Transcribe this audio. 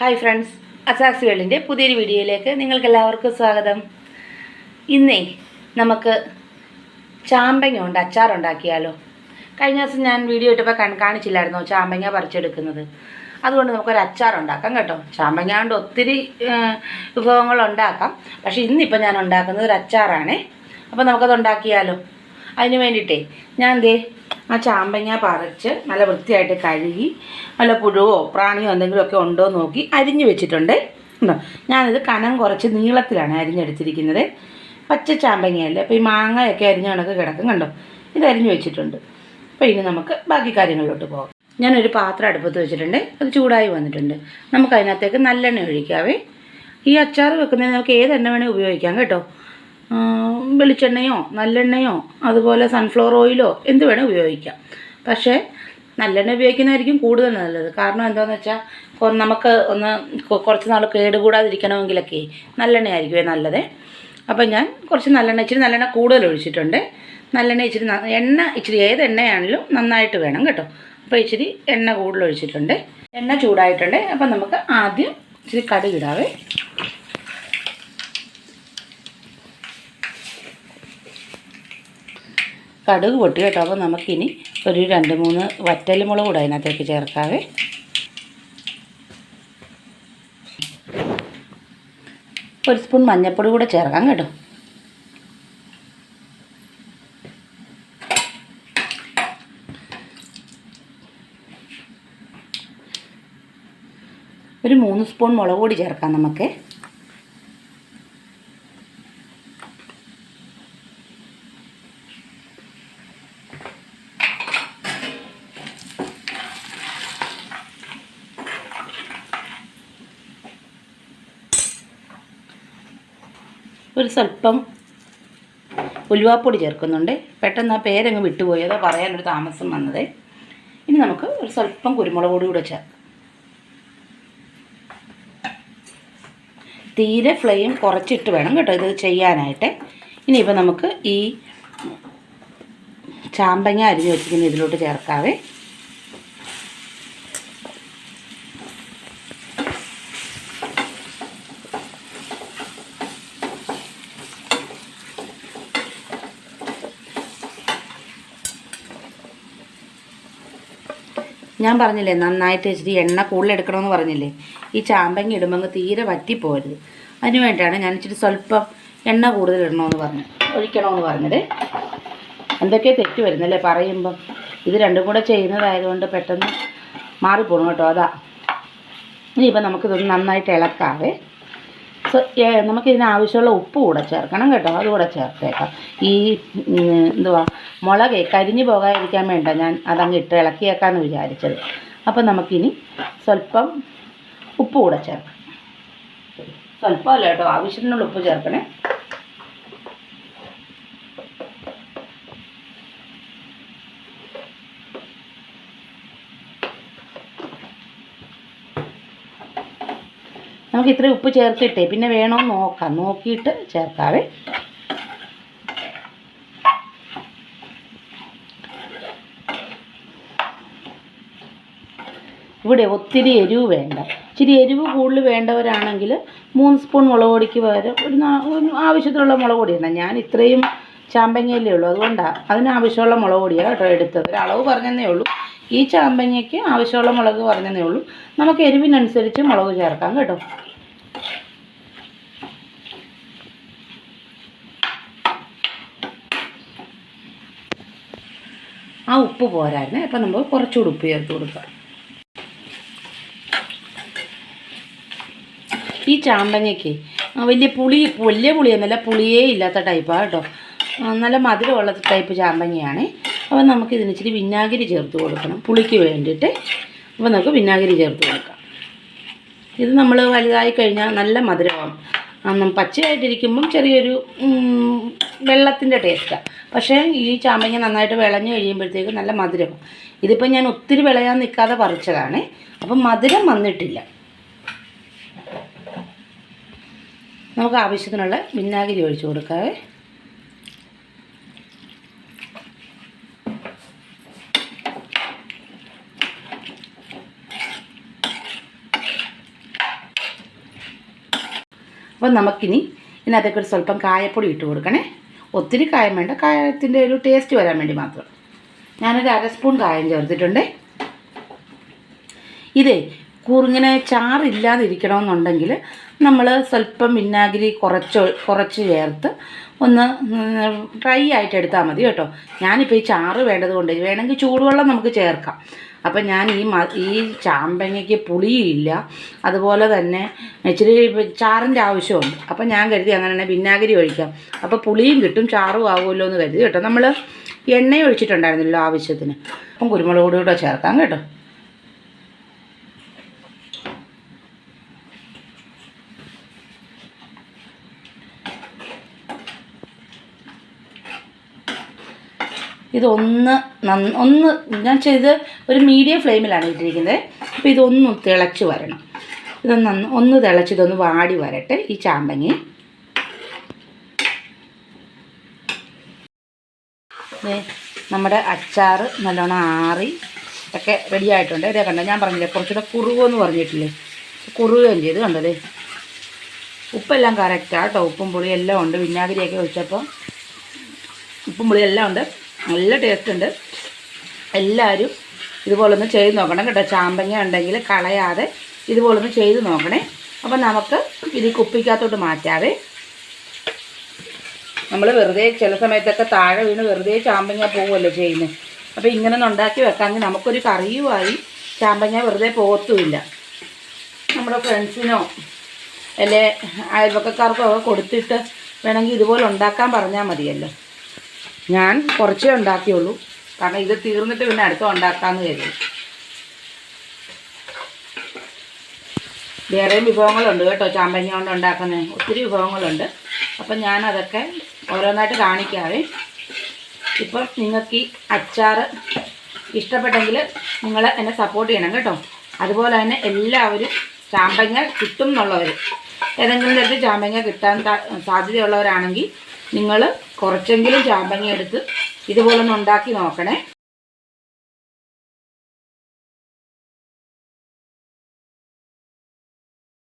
Hi friends അസാക്സ് വേൾഡിന്റെ പുതിയൊരു വീഡിയോയിലേക്ക് നിങ്ങൾക്ക് എല്ലാവർക്കും സ്വാഗതം. ഇന്നേ നമുക്ക് ചാമ്പങ്ങ കൊണ്ട് അച്ചാറുണ്ടാക്കിയാലോ കഴിഞ്ഞ ദിവസം ഞാൻ വീഡിയോ ഇട്ടപ്പോൾ കൺ കാണിച്ചില്ലായിരുന്നോ ചാമ്പങ്ങ പറിച്ചെടുക്കുന്നത്. അതുകൊണ്ട് നമുക്കൊരു അച്ചാർ ഉണ്ടാക്കാം കേട്ടോ. ചാമ്പങ്ങ കൊണ്ട് ഒത്തിരി വിഭവങ്ങൾ ഉണ്ടാക്കാം. പക്ഷേ ഇന്നിപ്പോൾ ഞാൻ ഉണ്ടാക്കുന്നത് ഒരു അച്ചാറാണേ. അപ്പോൾ നമുക്കത് ഉണ്ടാക്കിയാലോ. അതിന് വേണ്ടിയിട്ടേ ഞാൻ എന്തേ ആ ചാമ്പങ്ങ പറിച്ച് നല്ല വൃത്തിയായിട്ട് കഴുകി നല്ല പുഴുവോ പ്രാണിയോ എന്തെങ്കിലുമൊക്കെ ഉണ്ടോ എന്ന് നോക്കി അരിഞ്ഞു വെച്ചിട്ടുണ്ട്. ഉണ്ടോ? ഞാനിത് കനം കുറച്ച് നീളത്തിലാണ് അരിഞ്ഞെടുത്തിരിക്കുന്നത്. പച്ച ചാമ്പങ്ങയല്ലേ? അപ്പോൾ ഈ മാങ്ങയൊക്കെ അരിഞ്ഞ കണക്ക് കിടക്കും കണ്ടോ? ഇത് അരിഞ്ഞു വെച്ചിട്ടുണ്ട്. അപ്പോൾ ഇനി നമുക്ക് ബാക്കി കാര്യങ്ങളിലോട്ട് പോകാം. ഞാനൊരു പാത്രം അടുപ്പത്ത് വെച്ചിട്ടുണ്ട്. അത് ചൂടായി വന്നിട്ടുണ്ട്. നമുക്ക് അതിനകത്തേക്ക് നല്ലെണ്ണ ഒഴിക്കാവേ. ഈ അച്ചാർ വെക്കുന്നതിന് നമുക്ക് ഏത് എണ്ണ വേണേൽ ഉപയോഗിക്കാം കേട്ടോ. വെളിച്ചെണ്ണയോ നല്ലെണ്ണയോ അതുപോലെ സൺഫ്ലവർ ഓയിലോ എന്ത് വേണേൽ ഉപയോഗിക്കാം. പക്ഷേ നല്ലെണ്ണ ഉപയോഗിക്കുന്നതായിരിക്കും കൂടുതൽ നല്ലത്. കാരണം എന്താണെന്ന് വെച്ചാൽ നമുക്ക് ഒന്ന് കുറച്ച് നാൾ കേടുകൂടാതിരിക്കണമെങ്കിലൊക്കെ നല്ലെണ്ണ ആയിരിക്കുമേ നല്ലത്. അപ്പം ഞാൻ കുറച്ച് നല്ലെണ്ണ ഇച്ചിരി നല്ലെണ്ണ കൂടുതൽ ഒഴിച്ചിട്ടുണ്ട്. നല്ലെണ്ണ ഇച്ചിരി എണ്ണ ഇച്ചിരി ഏത് എണ്ണയാണെങ്കിലും നന്നായിട്ട് വേണം കേട്ടോ. അപ്പോൾ ഇച്ചിരി എണ്ണ കൂടുതൽ ഒഴിച്ചിട്ടുണ്ട്. എണ്ണ ചൂടായിട്ടുണ്ട്. അപ്പം നമുക്ക് ആദ്യം ഇച്ചിരി കടുക് കടുക് പൊട്ടി കേട്ടോ. അപ്പോൾ നമുക്കിനി ഒരു രണ്ട് മൂന്ന് വറ്റൽമുളക് കൂടെ അതിനകത്തേക്ക് ചേർക്കാവേ. ഒരു സ്പൂൺ മഞ്ഞൾപ്പൊടി കൂടെ ചേർക്കാം കേട്ടോ. ഒരു മൂന്ന് സ്പൂൺ മുളക് പൊടി ചേർക്കാം നമുക്ക്. ഒരു സ്വല്പം ഉലുവാപ്പൊടി ചേർക്കുന്നുണ്ട്. പെട്ടെന്ന് ആ പേരങ്ങ് വിട്ടുപോയി. അതോ പറയാനൊരു താമസം വന്നത്. ഇനി നമുക്ക് ഒരു സ്വല്പം കുരുമുളക് പൊടി കൂടെ ചേർക്കാം. തീരെ ഫ്ലെയിം കുറച്ചിട്ട് വേണം കേട്ടോ ഇത് ചെയ്യാനായിട്ട്. ഇനിയിപ്പോൾ നമുക്ക് ഈ ചാമ്പങ്ങ അരിഞ്ഞ് വെച്ചിരിക്കുന്ന ഇതിലോട്ട് ചേർക്കാവേ. ഞാൻ പറഞ്ഞില്ലേ നന്നായിട്ട് ഇച്ചിരി എണ്ണ കൂടുതൽ എടുക്കണമെന്ന് പറഞ്ഞില്ലേ? ഈ ചാമ്പങ്ങ ഇടുമ്പോൾ തീരെ വറ്റിപ്പോരുത്. അതിന് വേണ്ടിയാണ് ഞാൻ ഇച്ചിരി സ്വല്പം എണ്ണ കൂടുതൽ ഇടണമെന്ന് പറഞ്ഞു ഒഴിക്കണമെന്ന് പറഞ്ഞത്. എന്തൊക്കെയോ തെറ്റ് വരുന്നല്ലേ പറയുമ്പം? ഇത് രണ്ടും കൂടെ ചെയ്യുന്നതായതുകൊണ്ട് പെട്ടെന്ന് മാറിപ്പോണു കേട്ടോ അതാ. ഇനിയിപ്പോൾ നമുക്കിതൊന്ന് നന്നായിട്ട് ഇളക്കാവേ. സോ ഏ- നമുക്കിതിന് ആവശ്യമുള്ള ഉപ്പ് കൂടെ ചേർക്കണം കേട്ടോ. അതുകൂടെ ചേർത്തേക്കാം. ഈ എന്തുവാ മുളക് കരിഞ്ഞു പോകാതിരിക്കാൻ വേണ്ട. ഞാൻ അതങ്ങ് ഇട്ട് ഇളക്കിയേക്കാന്ന് വിചാരിച്ചത്. അപ്പം നമുക്കിനി സ്വല്പം ഉപ്പ് കൂടെ ചേർക്കാം. സ്വല്പമല്ല കേട്ടോ ആവശ്യത്തിനുള്ള ഉപ്പ് ചേർക്കണേ. നമുക്ക് ഇത്രയും ഉപ്പ് ചേർത്തിട്ടേ. പിന്നെ വേണോ നോക്കാം. നോക്കിയിട്ട് ചേർക്കാവേ. ഇവിടെ ഒത്തിരി എരിവ് വേണ്ട. ഇച്ചിരി എരിവ് കൂടുതൽ വേണ്ടവരാണെങ്കിൽ മൂന്ന് സ്പൂൺ മുളക് പൊടിക്ക് പകരം ഒരു ആവശ്യത്തിനുള്ള മുളക് പൊടി ഞാൻ ഇത്രയും ചാമ്പങ്ങയല്ലേ ഉള്ളൂ. അതുകൊണ്ടാണ് അതിനാവശ്യമുള്ള മുളക് പൊടിയാണ് കേട്ടോ എടുത്തത്. ഒരളവ് പറഞ്ഞതേ ഉള്ളൂ. ഈ ചാമ്പങ്ങയ്ക്ക് ആവശ്യമുള്ള മുളക് പറഞ്ഞതേ ഉള്ളൂ. നമുക്ക് എരിവിനനുസരിച്ച് മുളക് ചേർക്കാം കേട്ടോ. ആ ഉപ്പ് പോരായിരുന്നു അപ്പം നമ്മൾ കുറച്ചുകൂടി ഉപ്പ് ചേർത്ത് കൊടുക്കാം. ഈ ചാമ്പങ്ങയ്ക്ക് വലിയ പുളി വലിയ പുളിയൊന്നുമല്ല പുളിയേ ഇല്ലാത്ത ടൈപ്പാണ് കേട്ടോ. നല്ല മധുരമുള്ള ടൈപ്പ് ചാമ്പങ്ങയാണ്. അപ്പോൾ നമുക്ക് ഇതിന് ഇച്ചിരി വിനാഗിരി ചേർത്ത് കൊടുക്കണം പുളിക്ക് വേണ്ടിയിട്ട്. അപ്പോൾ നമുക്ക് വിനാഗിരി ചേർത്ത് കൊടുക്കാം. ഇത് നമ്മൾ വലുതായി കഴിഞ്ഞാൽ നല്ല മധുരമാകും പച്ചയായിട്ടിരിക്കുമ്പം ചെറിയൊരു വെള്ളത്തിന്റെ ടേസ്റ്റാണ് പക്ഷേ ഈ ചാമ്പങ്ങ നന്നായിട്ട് വിളഞ്ഞ് കഴിയുമ്പോഴത്തേക്ക് നല്ല മധുരം ഇതിപ്പോൾ ഞാൻ ഒത്തിരി വിളയാൻ നിൽക്കാതെ പറിച്ചതാണ്. അപ്പം മധുരം വന്നിട്ടില്ല. നമുക്ക് ആവശ്യത്തിനുള്ള വിനാഗിരി ഒഴിച്ച് കൊടുക്കാവേ. അപ്പം നമുക്കിനി ഇതിനകത്തേക്ക് ഒരു സ്വല്പം കായപ്പൊടി ഇട്ട് കൊടുക്കണേ. ഒത്തിരി കായം വേണ്ട. കായത്തിന്റെ ഒരു ടേസ്റ്റ് വരാൻ വേണ്ടി മാത്രം. ഞാനൊരു അര സ്പൂൺ കായം ചേർത്തിട്ടുണ്ട്. ഇതേ കുറുങ്ങനെ ചാറില്ലാതിരിക്കണമെന്നുണ്ടെങ്കിൽ നമ്മൾ സ്വല്പം വിനാഗിരി കുറച്ച് കുറച്ച് ചേർത്ത് ഒന്ന് ഡ്രൈ ആയിട്ട് എടുത്താൽ മതി കേട്ടോ. ഞാനിപ്പോൾ ഈ ചാറ് വേണ്ടത് കൊണ്ട് വേണമെങ്കിൽ ചൂടുവെള്ളം നമുക്ക് ചേർക്കാം. അപ്പം ഞാൻ ഈ മ ഈ ചാമ്പങ്ങയ്ക്ക് പുളിയില്ല. അതുപോലെ തന്നെ ഇച്ചിരി ചാറിന്റെ ആവശ്യമുണ്ട്. അപ്പം ഞാൻ കരുതി അങ്ങനെ തന്നെ വിനാഗിരി ഒഴിക്കാം. അപ്പോൾ പുളിയും കിട്ടും ചാറും ആവുമല്ലോ എന്ന് കരുതി കേട്ടോ. നമ്മൾ എണ്ണ ഒഴിച്ചിട്ടുണ്ടായിരുന്നല്ലോ ആവശ്യത്തിന്. അപ്പം കുരുമുളക് കൂടി കൂടെ ചേർക്കാം കേട്ടോ. ഇതൊന്ന് നന്ന ഒന്ന് ഞാൻ ചെയ്ത് ഒരു മീഡിയം ഫ്ലെയിമിലാണ് ഇട്ടിരിക്കുന്നത്. അപ്പോൾ ഇതൊന്ന് തിളച്ച് വരണം. ഇതൊന്ന് ഒന്ന് തിളച്ച് ഇതൊന്ന് വാടി വരട്ടെ ഈ ചാമ്പങ്ങി. നമ്മുടെ അച്ചാർ നല്ലോണം ആറി ഒക്കെ റെഡി ആയിട്ടുണ്ട്. ഇതേ കണ്ടോ ഞാൻ പറഞ്ഞില്ലേ കുറച്ചുകൂടെ കുറുവെന്ന് പറഞ്ഞിട്ടില്ലേ? കുറുകയും ചെയ്ത് കണ്ടതേ ഉപ്പെല്ലാം കറക്റ്റാണ് കേട്ടോ ഉപ്പും പുളിയും എല്ലാം ഉണ്ട്. വിനാഗിരിയൊക്കെ ഒഴിച്ചപ്പോൾ ഉപ്പും പുളിയും എല്ലാം ഉണ്ട്. നല്ല ടേസ്റ്റ് ഉണ്ട്. എല്ലാവരും ഇതുപോലൊന്ന് ചെയ്ത് നോക്കണം കേട്ടോ. ചാമ്പങ്ങ ഉണ്ടെങ്കിൽ കളയാതെ ഇതുപോലൊന്ന് ചെയ്ത് നോക്കണേ. അപ്പം നമുക്ക് ഇത് കുപ്പിക്കകത്തോട്ട് മാറ്റാതെ നമ്മൾ വെറുതെ ചില സമയത്തൊക്കെ താഴെ വീണ് വെറുതെ ചാമ്പങ്ങ പോവുമല്ലോ ചെയ്യുന്നത് അപ്പോൾ ഇങ്ങനെ ഒന്ന് ഉണ്ടാക്കി വെക്കാമെങ്കിൽ നമുക്കൊരു കറിയുമായി ചാമ്പങ്ങ വെറുതെ പോകത്തുമില്ല നമ്മുടെ ഫ്രണ്ട്സിനോ അല്ലെ അയൽവക്കക്കാർക്കോ ഒക്കെ കൊടുത്തിട്ട് വേണമെങ്കിൽ ഇതുപോലെ ഉണ്ടാക്കാൻ പറഞ്ഞാൽ മതിയല്ലോ. ഞാൻ കുറച്ചേ ഉണ്ടാക്കിയുള്ളൂ. കാരണം ഇത് തീർന്നിട്ട് പിന്നെ അടുത്ത ഉണ്ടാക്കാമെന്ന് കരുതി. വേറെയും വിഭവങ്ങളുണ്ട് കേട്ടോ ചാമ്പങ്ങ കൊണ്ട് ഉണ്ടാക്കുന്നത് ഒത്തിരി വിഭവങ്ങളുണ്ട്. അപ്പം ഞാനതൊക്കെ ഓരോന്നായിട്ട് കാണിക്കാവേ. ഇപ്പം നിങ്ങൾക്ക് ഈ അച്ചാർ ഇഷ്ടപ്പെട്ടെങ്കിൽ നിങ്ങൾ എന്നെ സപ്പോർട്ട് ചെയ്യണം കേട്ടോ. അതുപോലെ തന്നെ എല്ലാവരും ചാമ്പങ്ങ കിട്ടും എന്നുള്ളവർ ഏതെങ്കിലും തരത്തിൽ ചാമ്പങ്ങ കിട്ടാൻ സാധ്യതയുള്ളവരാണെങ്കിൽ നിങ്ങൾ കുറച്ചെങ്കിലും ചാമ്പങ്ങ എടുത്ത് ഇതുപോലൊന്ന് ഉണ്ടാക്കി നോക്കണേ.